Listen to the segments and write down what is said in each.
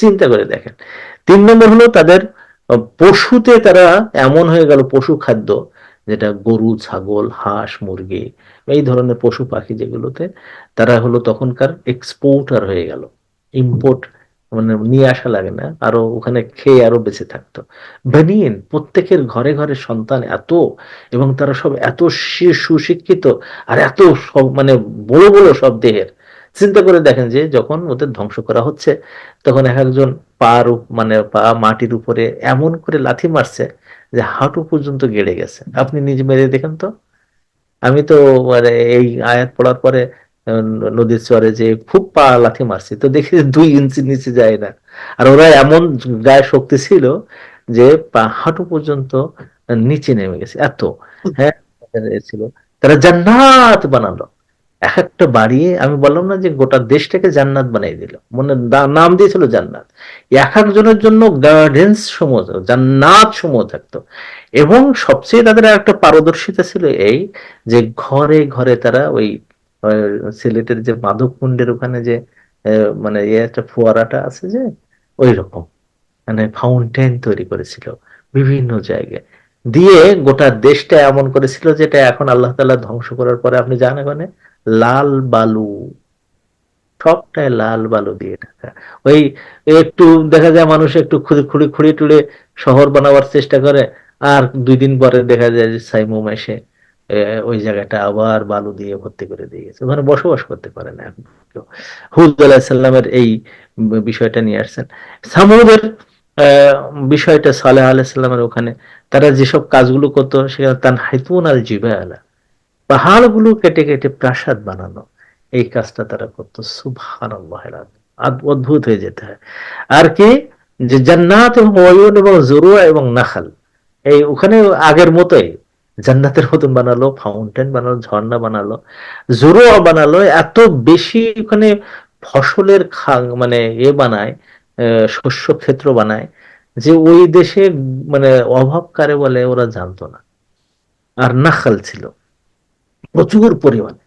চিন্তা করে দেখেন। তিন নম্বর হলো তাদের পশুতে তারা এমন হয়ে গেল পশু খাদ্য, যেটা গরু, ছাগল, হাঁস, মুরগি, এই ধরনের পশু পাখি যেগুলোতে তারা হলো তখনকার এক্সপোর্টার হয়ে গেল। ইম্পোর্ট মানে নিয়ে আসা লাগে না, আরও ওখানে খেয়ে আরও বেঁচে থাকতো। বেনিন, প্রত্যেকের ঘরে ঘরে সন্তান এত, এবং তারা সব এত সুশিক্ষিত আর এত সব মানে বড় বড় সব দেহের। চিন্তা করে দেখেন যে যখন ওদের ধ্বংস করা হচ্ছে, তখন এক একজন পার মানে পা মাটির উপরে এমন করে লাথি মারছে যে হাঁটু পর্যন্ত গেড়ে গেছে। আপনি নিজে মেরে দেখেন তো? আমি তো মানে এই আয়াত পড়ার পরে নদীর চরে যে খুব পা লাথি মারছি, তো দেখি দুই ইঞ্চি নিচে যায় না। আর ওরা এমন গায়ে শক্তি ছিল যে পা হাঁটু পর্যন্ত নিচে নেমে গেছে। এত হ্যাঁ? ছিল। তারা জান্নাত বানালো। এক একটা বাড়িয়ে আমি বললাম না যে গোটা দেশটাকে জান্নাত বানিয়ে দিল। মনে নাম দিয়েছিল জান্নাত। এক একজনের জন্য গার্ডেন্স সমূহ জান্নাত সমূহ থাকতো। এবং সবচেয়ে তাদের একটা পারদর্শিতা ছিল এই যে ঘরে ঘরে তারা ওই সিলেটের যে মাধব কুণ্ডের ওখানে যে মানে ইয়ে একটা ফোয়ারাটা আছে যে ওই রকম মানে ফাউন্টেন তৈরি করেছিল বিভিন্ন জায়গায়। দিয়ে গোটা দেশটা এমন করেছিল যেটা এখন আল্লাহ তালা ধ্বংস করার পরে আপনি জানেন ওখানে লাল বালু। সবটাই লাল বালু দিয়ে ঢাকা। ওই একটু দেখা যায় মানুষ একটু খুঁড়ি খুঁড়ি টুড়ে শহর বানাবার চেষ্টা করে, আর দুই দিন পরে দেখা যায় যে সাইমুম এসে ওই জায়গাটা আবার বালু দিয়ে ভর্তি করে দিয়ে গেছে। ওখানে বসবাস করতে পারে না হুদ আলাহিসাল্লামের এই বিষয়টা নিয়ে আসছেন। সামুদের বিষয়টা সালেহ আলাইসাল্লামের ওখানে। তারা যেসব কাজগুলো করতো সেখানে তান হাইতুন আল জিবা আলা পাহাড়গুলো কেটে কেটে প্রাসাদ বানানো। এই কাজটা তারা করতো। সুভান অদ্ভুত হয়ে যেতে হয়। আর কি? যে জান্নাত এবং অয়ন এবং জরুয়া এবং নাখাল। এই ওখানে আগের মতোই জান্নাতের মতন বানালো ফাউন্টেন বানালো, ঝর্ণা বানালো, জরুয়া বানালো। এত বেশি ওখানে ফসলের মানে এ বানায় শস্য ক্ষেত্র বানায়, যে ওই দেশে মানে অভাব কারে বলে ওরা জানতো না। আর নাখাল ছিল। প্রচুর পরিমাণে।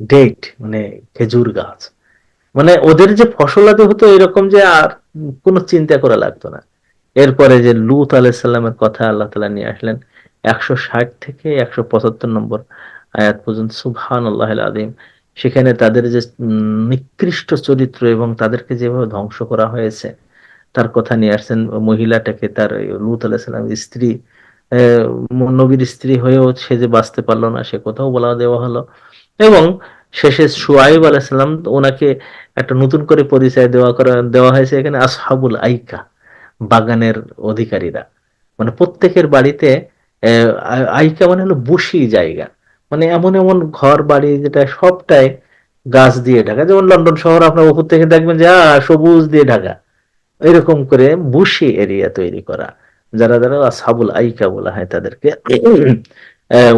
ডেট মানে খেজুর গাছ। মানে ওদের যে ফসলাদি হতো এরকম যে আর কোনো চিন্তা করা লাগতো না। এরপরে যে লুত আলাইসাল্লামের কথা আল্লাহ তালা নিয়ে আসলেন, একশো ষাট থেকে একশো পঁচাত্তর নম্বর আয়াত পর্যন্ত সুবহান আল্লাহ আদিম সেখানে তাদের যে নিকৃষ্ট চরিত্র এবং তাদেরকে যেভাবে ধ্বংস করা হয়েছে, তার কথা নিয়ে আসছেন মহিলাটাকে, তার লুত আলাইসাল্লামের স্ত্রী। নবীর স্ত্রী হয়েও সে যে বাঁচতে পারল না, সে কোথাও বলা দেওয়া হলো। এবং শেষে সুয়াইব আলাইসাল্লাম ওনাকে একটা নতুন করে পরিচয় দেওয়া করা, দেওয়া হয়েছে এখানে আসহাবুল আইকা, বাগানের অধিকারীরা। মানে প্রত্যেকের বাড়িতে আইকা মানে হলো বসি জায়গা। মানে এমন এমন ঘর বাড়ি যেটা সবটাই গাছ দিয়ে ঢাকা। যেমন লন্ডন শহর আপনার উপর থেকে দেখবেন যে সবুজ দিয়ে ঢাকা। এরকম করে বুশি এরিয়া তৈরি করা। যারা যারা সাবুল আইকা বলা হয় তাদেরকে।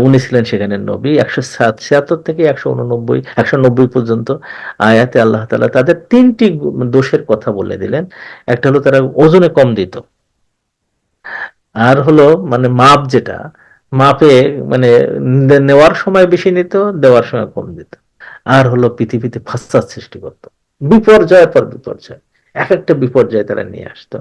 উনি ছিলেন সেখানে নবী। একশো ছিয়াত্তর থেকে একশো উননব্বই, একশো নব্বই পর্যন্ত আয়াতে আল্লাহ তালা তাদের তিনটি দোষের কথা বলে দিলেন। একটা হলো তারা ওজনে কম দিত। আর হলো মানে মাপ যেটা মাপে মানে নেওয়ার সময় বেশি নিত, দেওয়ার সময় কম দিত আর হলো পৃথিবীতে ফাঁসাদ সৃষ্টি করত। বিপর্যয়ের পর বিপর্যয়। এক একটা বিপর্যয় তারা নিয়ে আসতো।